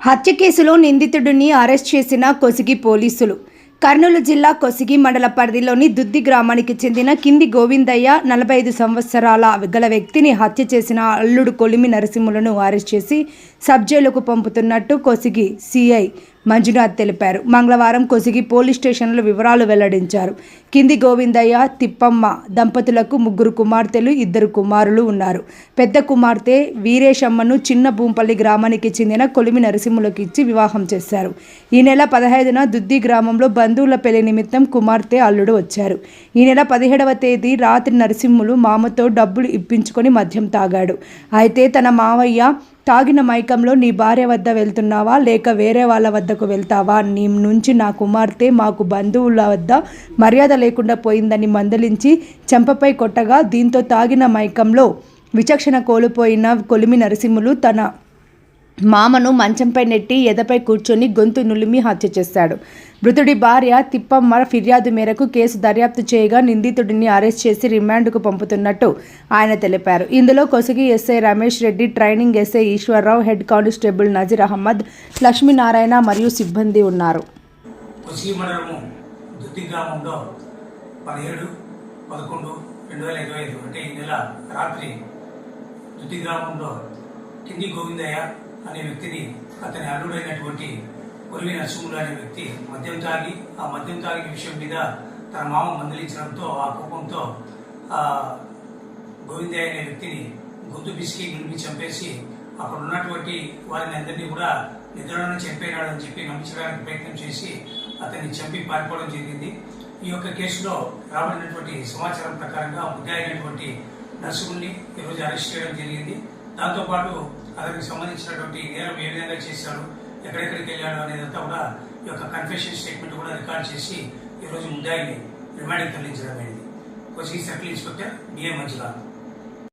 హత్య కేసులో నిందితుడిని అరెస్ట్ చేసిన కొసిగి పోలీసులు. కర్నూలు జిల్లా కొసిగి మండల పరిధిలోని దుద్ది గ్రామానికి చెందిన కింది గోవిందయ్య నలభై ఐదు సంవత్సరాల గల వ్యక్తిని హత్య చేసిన అల్లుడు కొలిమి నరసింహులను అరెస్ట్ చేసి సబ్జైలుకు పంపుతున్నట్టు కొసిగి సిఐ మంజునాథ్ తెలిపారు. మంగళవారం కొసిగి పోలీస్ స్టేషన్లో వివరాలు వెల్లడించారు. కింది గోవిందయ్య తిప్పమ్మ దంపతులకు ముగ్గురు కుమార్తెలు ఇద్దరు కుమారులు ఉన్నారు. పెద్ద కుమార్తె వీరేశమ్మను చిన్న భూంపల్లి గ్రామానికి చెందిన కొలిమి నరసింహులకు ఇచ్చి వివాహం చేశారు. ఈ నెల పదహైదున దుద్ది గ్రామంలో బంధువుల పెళ్ళి నిమిత్తం కుమార్తె అల్లుడు వచ్చారు. ఈ నెల పదిహేడవ తేదీ రాత్రి నరసింహులు మామతో డబ్బులు ఇప్పించుకొని మద్యం తాగాడు. అయితే తన మావయ్య తాగిన మైకంలో నీ భార్య వద్ద వెళ్తున్నావా? లేక వేరే వాళ్ళ వద్దకు వెళ్తావా? నీ నుంచి నా కుమార్తె మాకు బంధువుల వద్ద మర్యాద లేకుండా పోయిందని మందలించి చెంపపై కొట్టగా దీంతో తాగిన మైకంలో విచక్షణ కోల్పోయిన కొలిమి నరసింహులు తన మామను మంచంపై నెట్టి ఎదపై కూర్చొని గొంతు నులిమి హత్య చేశాడు. మృతుడి భార్య తిప్పమ్మ ఫిర్యాదు మేరకు కేసు దర్యాప్తు చేయగా నిందితుడిని అరెస్ట్ చేసి రిమాండ్కు పంపుతున్నట్టు ఆయన తెలిపారు. ఇందులో Kosagi SI Ramesh Reddy training SI Eswararao head constable Nazir Ahmed Lakshminarayana మరియు సిబ్బంది ఉన్నారు. రాత్రి గ్రామంలో కింది గోవిందయ్య అనే వ్యక్తిని అతని అల్లుడైనటువంటి కొలివి నరసింహులు అనే వ్యక్తి మద్యం తాగి ఆ మద్యం తాగిన విషయం మీద తన మామ మందలించడంతో ఆ కోపంతో గోవిందయ్య అనే వ్యక్తిని గొంతు పిసికి నిలిపి చంపేసి అక్కడ ఉన్నటువంటి వారిని అందరినీ కూడా నిద్రలను చంపేనాడని చెప్పి నమ్మించడానికి ప్రయత్నం చేసి అతన్ని చంపి పారిపోవడం జరిగింది. ఈ యొక్క కేసులో రాబడినటువంటి సమాచారం ప్రకారంగా ముద్దాయినటువంటి నర్సుకుల్ని ఈరోజు అరెస్ట్ చేయడం జరిగింది. దాంతోపాటు అతనికి సంబంధించినటువంటి నేరం ఏ విధంగా చేశాడు ఎక్కడెక్కడికి వెళ్ళాడు అనేదంతా కూడా ఈ యొక్క కన్ఫెషన్ స్టేట్మెంట్ కూడా రికార్డ్ చేసి ఈరోజు ముద్దాయిని రిమాండ్కి తరలించడం అయింది కొంచెం సర్కిల్ ఇన్స్పెక్టర్ బిఏ మంజులా